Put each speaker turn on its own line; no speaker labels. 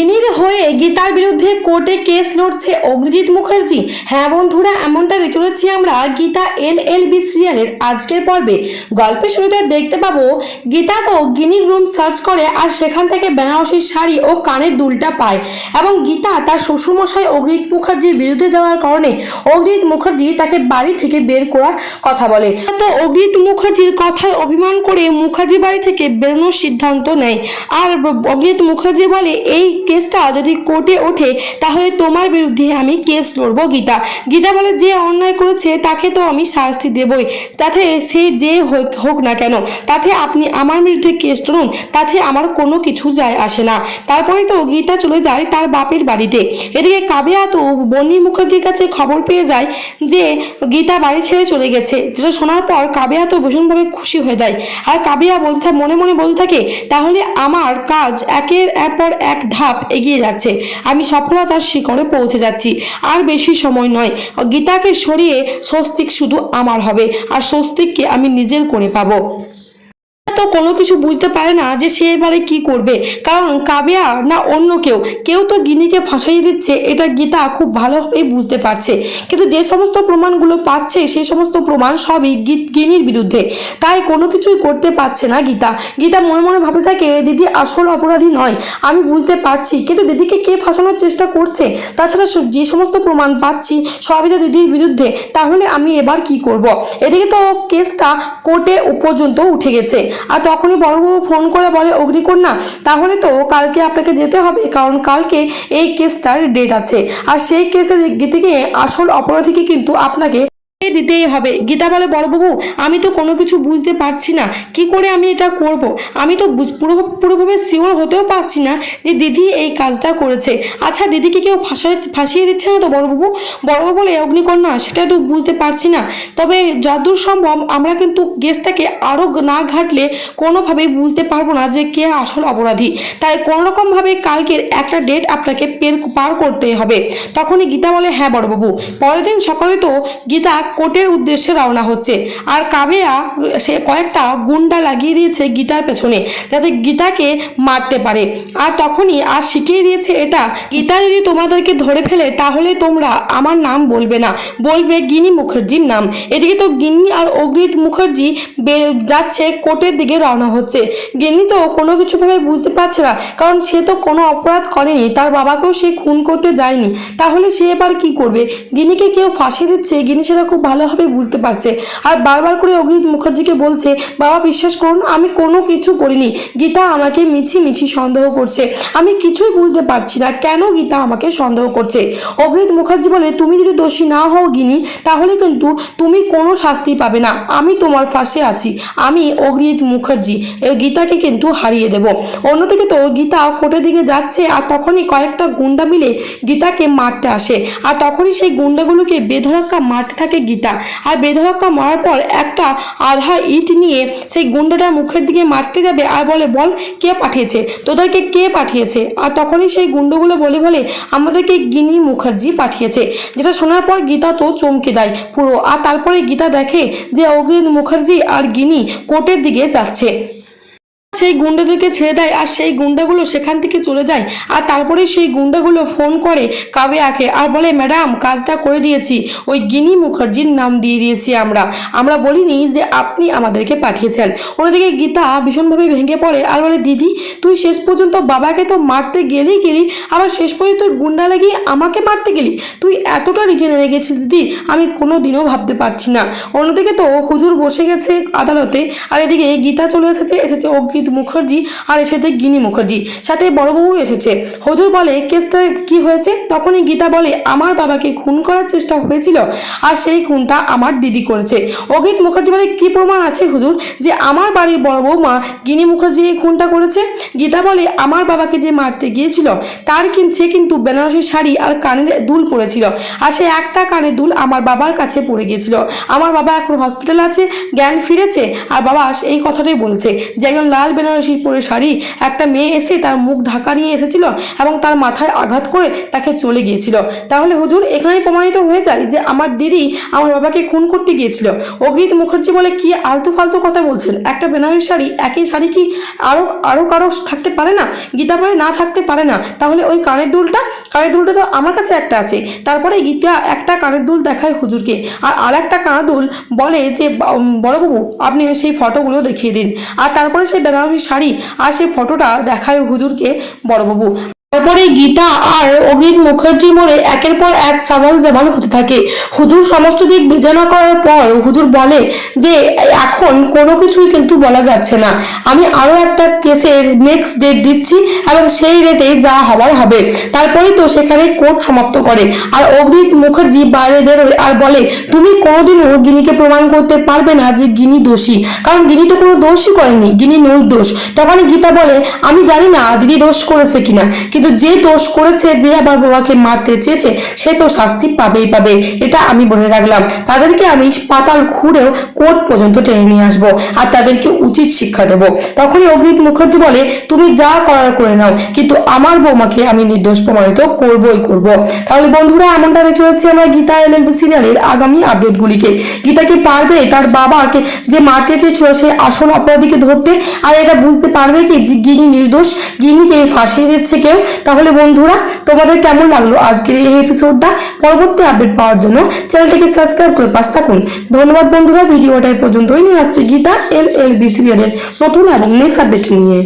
গিনির হয়ে গীতার বিরুদ্ধে কোর্টে কেস লড়ছে অভিজিৎ মুখার্জি। হ্যাঁ বন্ধুরা, এমনটা চলেছি আমরা গীতা এল এল বি সিরিয়ালের আজকের পর্বে। গল্পের শুরুতে দেখতে পাবো গীতা তো গিনির রুম সার্চ করে আর সেখান থেকে বেনারসির শাড়ি ও কানের দুলটা পায়। এবং গীতা তার শ্বশুরমশাই অগ্রিত মুখার্জির বিরুদ্ধে যাওয়ার কারণে অগ্রিত মুখার্জি তাকে বাড়ি থেকে বের করার কথা বলে। তো অগ্রিত মুখার্জির কথায় অভিমান করে মুখার্জি বাড়ি থেকে বেরোনোর সিদ্ধান্ত নেয়। আর অগ্রিত মুখার্জি বলে, এই কেসটা যদি কোর্টে ওঠে, তাহলে তোমার বিরুদ্ধে আমি কেস লড়বো গীতা। গীতা বলে যে অন্যায় করেছে, তাকে তো আমি শাস্তি দেবই। তাতে সে যে হোক- না কেন, তাতে আপনি আমার বিরুদ্ধে কেস লড়ুন, তাতে আমার কোনো কিছু যায় আসে না। তারপরে তো গীতা চলে যায় তার বাপের বাড়িতে। এদিকে কাবিয়া তো বন্নি মুখার্জির কাছে খবর পেয়ে যায় যে গীতা বাড়ি ছেড়ে চলে গেছে। যেটা শোনার পর কাবিয়া তো ভীষণভাবে খুশি হয়ে যায়। আর কাবিয়া বলতে মনে মনে বলতে থাকে, তাহলে আমার কাজ একের পর এক ধাপ এগিয়ে যাচ্ছে। আমি সফলতার শিখরে পৌঁছে যাচ্ছি। আর বেশি সময় নয়। গীতাকে সরিয়ে স্বস্তিক শুধু আমার হবে। আর স্বস্তিককে আমি নিজের করে পাবো। তো কোনো কিছু বুঝতে পারে না যে সে এবারে কি করবে। কারণ কাবিয়া না অন্য কেউ। কেউ তো গিনিকে ফাঁসাইয়ে দিচ্ছে, এটা গীতা খুব ভালোভাবেই বুঝতে পারছে। কিন্তু যে সমস্ত প্রমাণগুলো পাচ্ছে সেই সমস্ত প্রমাণ সবই গিনির বিরুদ্ধে। তাই কোনো কিছুই করতে পারছে না গীতা। গীতা মনে মনে ভাবে থাকে দিদি আসল অপরাধী নয়। আমি বুঝতে পারছি, কিন্তু দিদিকে কে ফাঁসানোর চেষ্টা করছে? তাছাড়া যে সমস্ত প্রমাণ পাচ্ছি, সবই তো দিদির বিরুদ্ধে। তাহলে আমি এবার কি করব? এদিকে তো কেসটা কোর্টে পর্যন্ত উঠে গেছে। আর তখনই বড়বাবু ফোন করে বলে, অগ্নিকন্যা, তাহলে তো কালকে আপনাকে যেতে হবে, কারণ কালকে এই কেসটার ডেট আছে। আর সেই কেসে গীতিকে আসল অপরাধীকে কিন্তু আপনাকে দিতেই হবে। গীতা বলে বড়বাবু আমি তো কোনো কিছু বুঝতে পারছি না। কি করে আমি এটা করব? আমি তো পুরোভাবে শিওর হতেও পারছি না যে দিদি এই কাজটা করেছে। আচ্ছা দিদিকে কেউ ফাঁসাই ফাঁসিয়ে দিচ্ছে না তো বড়বাবু বড়বাবু বলে অগ্নিকন্যা, সেটা তো বুঝতে পারছি না। তবে যতদূর সম্ভব, আমরা কিন্তু কেসটাকে আরও না ঘাটলে কোনোভাবেই বুঝতে পারব না যে কে আসল অপরাধী। তাই কোনোরকমভাবে কালকের একটা ডেট আপনাকে পের, পার করতে হবে। তখনই গীতা বলে হ্যাঁ বড়বাবু পরের দিন সকালে তো গীতা কোর্টের উদ্দেশ্যে রওনা হচ্ছে। আর কাবেয়া, সে কয়েকটা গুন্ডা লাগিয়ে দিয়েছে গীতার পেছনে, যাতে গীতাকে মারতে পারে। আর তখনই আর শিখিয়ে দিয়েছে এটা, গীতা যদি তোমাদেরকে ধরে ফেলে, তাহলে তোমরা আমার নাম বলবে না। বলবে গিনি মুখার্জির নাম। এদিকে তো গিন্নি আর অগ্রিত মুখার্জি যাচ্ছে কোর্টের দিকে রওনা হচ্ছে। গিন্নি তো কোনো কিছুভাবে বুঝতে পারছে না, কারণ সে তো কোনো অপরাধ করেনি, তার বাবাকেও সে খুন করতে যায়নি। তাহলে সে এবার কি করবে? গিনিকে কেউ ফাঁসি দিচ্ছে? গিনি সেটা খুব ভালোভাবে বুঝতে পারছে। আর বারবার করে অগ্নিত মুখার্জিকে বলছে, বাবা, বিশ্বাস করুন, আমি কোনো কিছু করিনি। গীতা আমাকে মিছি মিছি সন্দেহ করছে। আমি কিছুই বুঝতে পারছি না কেন গীতা আমাকে সন্দেহ করছে। অগ্নিত মুখার্জি বলে, তুমি যদি দোষী না হও গিনি, তাহলে কিন্তু তুমি কোনো শাস্তি পাবে না। আমি তোমার ফাঁসে আছি। আমি অগ্নিত মুখার্জি। গীতাকে কিন্তু হারিয়ে দেব। অন্যদিকে তো গীতা কোর্টের দিকে যাচ্ছে আর তখনই কয়েকটা গুন্ডা মিলে গীতাকে মারতে আসে। আর তখনই সেই গুন্ডাগুলোকে বেধরক্কা মারতে থাকে গীতা। আর বেধরক্কা মারার পর একটা আধা ইট নিয়ে সেই গুন্ডাটার মুখের দিকে মারতে যাবে আর বলে, বল, কে পাঠিয়েছে? তোদেরকে কে পাঠিয়েছে? আর তখনই সেই গুন্ডগুলো বলে বলে, আমাদেরকে গিনি মুখার্জি পাঠিয়েছে, যেটা শোনার পর গীতা তো চমকে দেয় পুরো। আর তারপরে গীতা দেখে যে অগ্নি মুখার্জি আর গিনি কোর্টের দিকে যাচ্ছে। সেই গুন্ডাদেরকে ছেড়ে দেয় আর সেই গুন্ডাগুলো সেখান থেকে চলে যায় আর তারপরে সেই গুন্ডাগুলো ফোন করে কাবেয়াকে আর বলে, ম্যাডাম, কাজটা করে দিয়েছি। ওই গিনি মুখার্জির নাম দিয়ে দিয়েছি আমরা। আমরা বলিনি যে আপনি আমাদেরকে পাঠিয়েছেন। অন্যদিকে গীতা ভীষণভাবে ভেঙে পড়ে আর বলে, দিদি, তুই শেষ পর্যন্ত বাবাকে তো মারতে গেলেই গেলি, আবার শেষ পর্যন্ত গুন্ডা লাগিয়ে আমাকে মারতে গেলি। তুই এতটা নিচে নেমে গেছিস দিদি, আমি কোনো দিনও ভাবতে পারছি না। অন্যদিকে তো হুজুর বসে গেছে আদালতে, আর এদিকে গীতা চলে এসেছে এসেছে অগ্রিত মুখার্জি আর এসেছে গিনি মুখার্জি। সাথে বড়বাবু এসেছে। হুজুর বলে, কেসটা কি হয়েছে? তখনই গীতা বলে, আমার বাবাকে খুন করার চেষ্টা হয়েছিল আর সেই খুনটা আমার দিদি করেছে। অগ্রিত মুখার্জি বলে, কি প্রমাণ আছে হুজুর যে আমার বাড়ির বড় বৌমা গিনি মুখার্জি এই খুনটা করেছে? গীতা বলে, আমার বাবাকে যে মারতে গিয়েছিল, তার সে কিন্তু বেনারসি শাড়ি আর কানের দুল পরেছিল আর সে একটা কানের দুল আমার বাবার কাছে পড়ে গিয়েছিল। আমার বাবা এখন হসপিটালে আছে, জ্ঞান ফিরেছে আর বাবা এই কথাটাই বলেছে। যে একজন লাল বেনারসি পরে শাড়ি একটা মেয়ে এসে তার মুখ ঢাকা নিয়ে এসেছিল এবং তার মাথায় আঘাত করে তাকে চলে গিয়েছিল। তাহলে হুজুর, এখানেই প্রমাণিত হয়ে যায় যে আমার দিদি আমার বাবাকে খুন করতে গিয়েছিল। অগ্রিত মুখার্জি বলে কি আলতু ফালতু কথা বলছেন? একটা বেনারসি শাড়ি, একই শাড়ি কি আরও আরও কারও থাকতে পারে না? গীতা পরে না থাকতে পারে না। তাহলে ওই কানের দুলটা কানের দুলটা তো আমার কাছে একটা আছে। তারপরে গীতা একটা কানের দুল দেখায় হুজুরকে। আর আর একটা কানের দুল বলে যে বড়বাবু, আপনি সেই ফটোগুলো দেখিয়ে দিন। আর তারপরে সেই শাড়ি আর সে ফটোটা দেখায় হুজুরকে বড়বাবু। তারপরে গীতা আর অগ্নিত মুখার্জির মনে একের পর এক সওয়াল জবাল হতে থাকে। হুজুর সমস্ত দিক বিবেচনা করার পর হুজুর বলে যে, এখন কোনো কিছুই কিন্তু বলা যাচ্ছে না। আমি আরও একটা কেসের নেক্সট ডেট দিচ্ছি এবং সেই রেটে যা হবার হবে। তারপরেই তো সেখানে কোর্ট সমাপ্ত করে। আর অগ্নিত মুখার্জি বাইরে বেরোয় আর বলে, তুমি কোনোদিনও গিনিকে প্রমাণ করতে পারবে না যে গিনি দোষী। কারণ গিনি তো কোনো দোষই করেনি, গিনি নির্দোষ তখন গীতা বলে, আমি জানি না দিদি দোষ করেছে কিনা কিন্তু যে দোষ করেছে, যে আমার বাবাকে মারতে চেয়েছে, সে তো শাস্তি পাবেই পাবে, এটা আমি বলে রাখলাম। তাদেরকে আমি পাতাল ঘুরেও কোর্ট পর্যন্ত টেনে নিয়ে আসব আর তাদেরকে উচিত শিক্ষা দেবো। তখনই অগ্নিত মুখার্জি বলে, তুমি যা করার করে নাও, কিন্তু আমার বৌমাকে আমি নির্দোষ প্রমাণিত করবই করব। তাহলে বন্ধুরা, এমনটা দেখে রয়েছে আমরা গীতা এলএলবি সিরিয়ালের আগামী আপডেটগুলিকে। গীতা কি পারবে তার বাবাকে যে মারতে চেয়েছিল, সে আসল অপরাধীকে ধরতে, আর এটা বুঝতে পারবে কি যে গিনি নির্দোষ, গিনিকে ফাঁসিয়ে দিচ্ছে কেউ? তাহলে বন্ধুরা, তোমাদের কেমন লাগল আজকের এই এপিসোডটা পরবর্তী আপডেট পাওয়ার জন্য চ্যানেলটাকে সাবস্ক্রাইব করে পাশ থাকুন। ধন্যবাদ বন্ধুরা, ভিডিওটা পর্যন্তই। নিয়ে আসছে গীতা এল এল বি সিরিয়ালের নতুন এবং নেক্সট আপডেট নিয়ে।